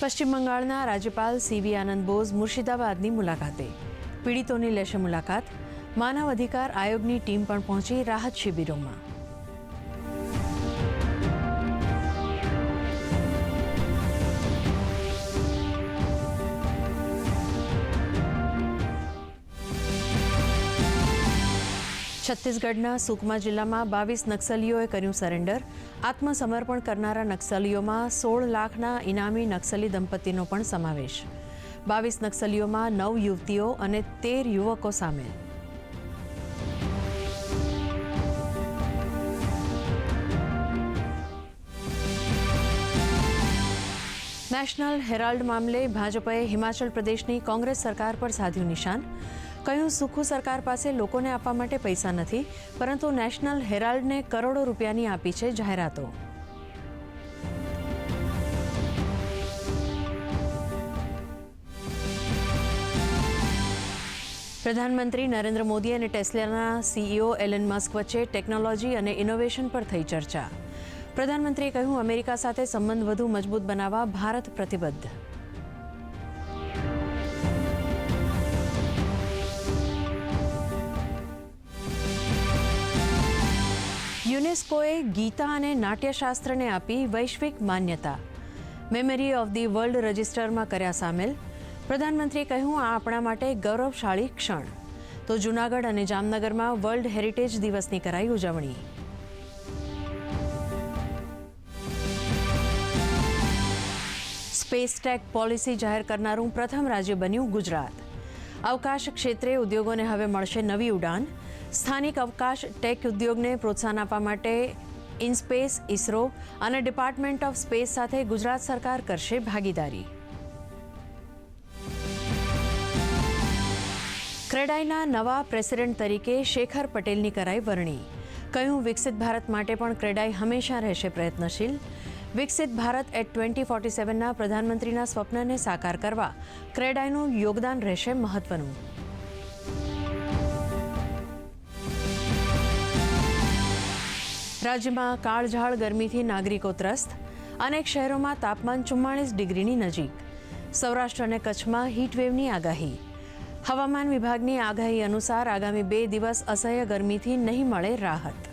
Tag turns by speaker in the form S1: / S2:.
S1: પશ્ચિમ બંગાળના રાજ્યપાલ સીવી આનંદ બોઝ મુર્શિદાબાદની મુલાકાતે. પીડિતોની લેશે મુલાકાત. માનવ અધિકાર આયોગની ટીમ પણ પહોંચી રાહત શિબિરોમાં. છત્તીસગઢના સુકમા જિલ્લામાં બાવીસ નક્સલીઓએ કર્યું સરેન્ડર. આત્મસમર્પણ કરનારા નક્સલીઓમાં સોળ લાખના ઇનામી નક્સલી દંપતીનો પણ સમાવેશ. બાવીસ નક્સલીઓમાં નવ યુવતીઓ અને તેર યુવકો સામેલ. નેશનલ હેરાલ્ડ મામલે ભાજપે હિમાચલ પ્રદેશની કોંગ્રેસ સરકાર પર સાધ્યું નિશાન. કહ્યું, સુખુ સરકાર પાસે લોકોને આપવા માટે પૈસા નથી, પરંતુ નેશનલ હેરાલ્ડને કરોડો રૂપિયાની આપી છે જાહેરાતો. પ્રધાનમંત્રી નરેન્દ્ર મોદી અને ટેસ્લાના સીઈઓ એલન મસ્ક વચ્ચે ટેકનોલોજી અને ઇનોવેશન પર થઈ ચર્ચા. પ્રધાનમંત્રીએ કહ્યું, અમેરિકા સાથે સંબંધ વધુ મજબૂત બનાવવા ભારત પ્રતિબદ્ધ. યુનેસ્કોએ ગીતા અને નાટ્યશાસ્ત્રને આપી વૈશ્વિક માન્યતા. મેમરી ઓફ ધી વર્લ્ડ રજિસ્ટરમાં કર્યા સામેલ, પ્રધાનમંત્રીએ કહ્યું, આ આપણા માટે ગૌરવશાળી ક્ષણ. તો જૂનાગઢ અને જામનગરમાં વર્લ્ડ હેરિટેજ દિવસની કરાઈ ઉજવણી. સ્પેસ ટેક પોલિસી જાહેર કરનારું પ્રથમ રાજ્ય બન્યું ગુજરાત. અવકાશ ક્ષેત્રે ઉદ્યોગોને હવે મળશે નવી ઉડાન. સ્થાનિક અવકાશ ટેક ઉદ્યોગને પ્રોત્સાહન આપવા માટે ઇનસ્પેસ ઇસરો અને ડિપાર્ટમેન્ટ ઓફ સ્પેસ સાથે ગુજરાત સરકાર કરશે ભાગીદારી. ક્રેડાઈના નવા પ્રેસિડેન્ટ તરીકે શેખર પટેલની કરાઈ વરણી. કહ્યું, વિકસિત ભારત માટે પણ ક્રેડાઈ હંમેશા રહેશે પ્રયત્નશીલ. વિકસિત ભારત એટ ટ્વેન્ટી ફોર્ટી સેવનના પ્રધાનમંત્રીના સ્વપ્નને સાકાર કરવા ક્રેડાઈનું યોગદાન રહેશે મહત્વનું. રાજ્યમાં કાળઝાળ ગરમીથી નાગરિકો ત્રસ્ત અનેક શહેરોમાં તાપમાન ચુમ્માળીસ ડિગ્રીની નજીક. સૌરાષ્ટ્ર અને કચ્છમાં હીટવેવની આગાહી. હવામાન વિભાગની આગાહી અનુસાર આગામી બે દિવસ અસહ્ય ગરમીથી નહીં મળે રાહત.